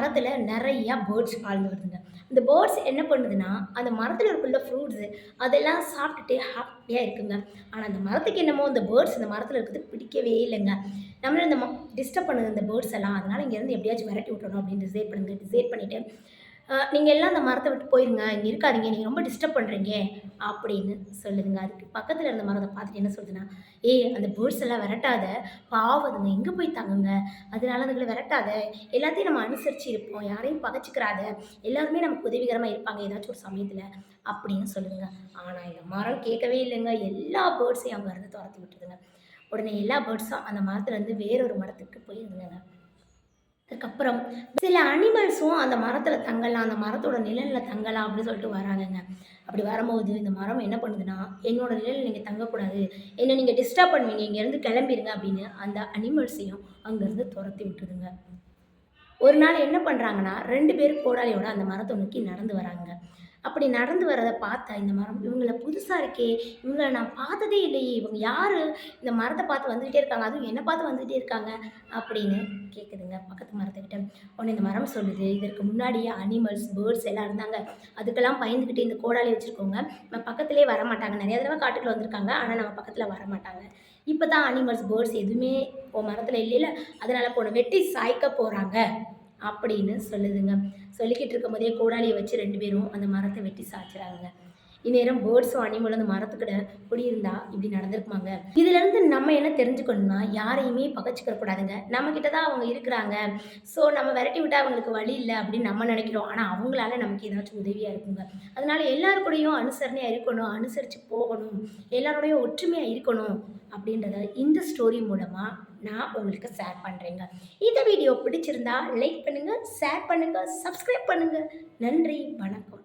மரத்தில் நிறையா பேர்ட்ஸ் வாழ்ந்து வருதுங்க இந்த பேர்ட்ஸ் என்ன பண்ணுதுன்னா அந்த மரத்தில் இருக்குள்ள ஃப்ரூட்ஸு அதெல்லாம் சாப்பிட்டுட்டு ஹாப்பியாக இருக்குங்க. ஆனால் அந்த மரத்துக்கு என்னமோ அந்த பேர்ட்ஸ் அந்த மரத்தில் இருக்கிறது பிடிக்கவே இல்லைங்க. நம்மள இந்த டிஸ்டர்ப் பண்ணுது இந்த பேர்ட்ஸ் எல்லாம். அதனால் இங்கேருந்து எப்படியாச்சும் விரட்டி விட்றணும் அப்படின்னு டிசைட் பண்ணுங்க. டிசைட் பண்ணிவிட்டு நீங்கள் எல்லாம் அந்த மரத்தை விட்டு போயிருங்க. இங்கே இருக்காதீங்க. நீங்கள் ரொம்ப டிஸ்டர்ப் பண்ணுறீங்க அப்படின்னு சொல்லுதுங்க. அதுக்கு பக்கத்தில் இருந்த மரத்தை பார்த்துட்டு என்ன சொல்லுதுன்னா ஏய் அந்த பேர்ட்ஸ் எல்லாம் விரட்டாத. பாவதுங்க எங்கே போய் தாங்குங்க? அதனால அதுங்களை விரட்டாத. எல்லாத்தையும் நம்ம அனுசரித்து இருப்போம். யாரையும் பகச்சிக்கிறாத. எல்லாருமே நமக்கு உதவிகரமாக இருப்பாங்க. ஏதாச்சும் ஒரு சமயத்தில். அப்படின்னு சொல்லுதுங்க. ஆனால் இந்த மரம் கேட்கவே இல்லைங்க. எல்லா பேர்ட்ஸையும் அங்கே இருந்து துரத்தி விட்டுருதுங்க உடனே எல்லா பேர்ட்ஸும் அந்த மரத்துலேருந்து வேறொரு மரத்துக்கு போயிருந்தாங்க. அதுக்கப்புறம் சில அனிமல்ஸும் அந்த மரத்தில் தங்கலாம் அந்த மரத்தோட நிழலில் தங்கலாம் அப்படின்னு சொல்லிட்டு வராங்கங்க. அப்படி வரும்போது இந்த மரம் என்ன பண்ணுதுன்னா என்னோட நிழலில் நீங்கள் தங்கக்கூடாது. என்னை நீங்கள் டிஸ்டர்ப் பண்ணுவீங்க இங்கேருந்து கிளம்பிடுங்க அப்படின்னு அந்த அனிமல்ஸையும் அங்கேருந்து துரத்தி விட்டுருதுங்க. ஒரு நாள் என்ன பண்ணுறாங்கன்னா ரெண்டு பேர் கோடாலியோட அந்த மரத்தை நோக்கி நடந்து வராங்க. அப்படி நடந்து வரதை பார்த்தா இந்த மரம் இவங்கள புதுசாக இருக்கே இவங்கள நான் பார்த்ததே இல்லையே இவங்க யார்? இந்த மரத்தை பார்த்து வந்துக்கிட்டே இருக்காங்க. அதுவும் என்னை பார்த்து வந்துக்கிட்டே இருக்காங்க அப்படின்னு கேட்குதுங்க பக்கத்து மரத்துக்கிட்ட. உடனே இந்த மரம் சொல்லுது இதற்கு முன்னாடியே அனிமல்ஸ் பேர்ட்ஸ் எல்லாம் இருந்தாங்க. அதுக்கெல்லாம் பயந்துக்கிட்டு இந்த கோடாலி வச்சுருக்கோங்க நம்ம பக்கத்துலேயே வர மாட்டாங்க நிறைய தடவை காட்டுக்குள்ள வந்திருக்காங்க. ஆனால் நம்ம பக்கத்தில் வர மாட்டாங்க இப்போ தான் அனிமல்ஸ் பேர்ட்ஸ் எதுவுமே இப்போ மரத்தில் இல்லைல்ல அதனால் போன வெட்டி சாய்க்க போகிறாங்க அப்படின்னு சொல்லுதுங்க. சொல்லிக்கிட்டு இருக்கும் போதே கோடாலியை வச்சு ரெண்டு பேரும் அந்த மரத்தை வெட்டி சாய்ச்சுறாங்க இந்நேரம் பேர்ட்ஸும் அனிமலும் அந்த மரத்துக்கிட்ட குடியிருந்தா இப்படி நடந்திருக்குமாங்க. இதுலேருந்து நம்ம என்ன தெரிஞ்சுக்கணும்னா யாரையுமே பகச்சிக்க கூடாதுங்க. நம்ம கிட்ட தான் அவங்க இருக்கிறாங்க. ஸோ நம்ம விரட்டி விட்டால் அவங்களுக்கு வழி இல்லை அப்படின்னு நம்ம நினைக்கிறோம். ஆனால் அவங்களால நமக்கு ஏதாச்சும் உதவியாக இருக்குங்க. அதனால எல்லாரு கூடயும் அனுசரணையாக இருக்கணும் அனுசரித்து போகணும் எல்லாரோடையும் ஒற்றுமையாக இருக்கணும் அப்படின்றத இந்த ஸ்டோரி மூலமாக நான் உங்களுக்கு ஷேர் பண்ணுறேங்க இந்த வீடியோ பிடிச்சிருந்தா லைக் பண்ணுங்கள் ஷேர் பண்ணுங்கள் சப்ஸ்கிரைப் பண்ணுங்கள் நன்றி வணக்கம்.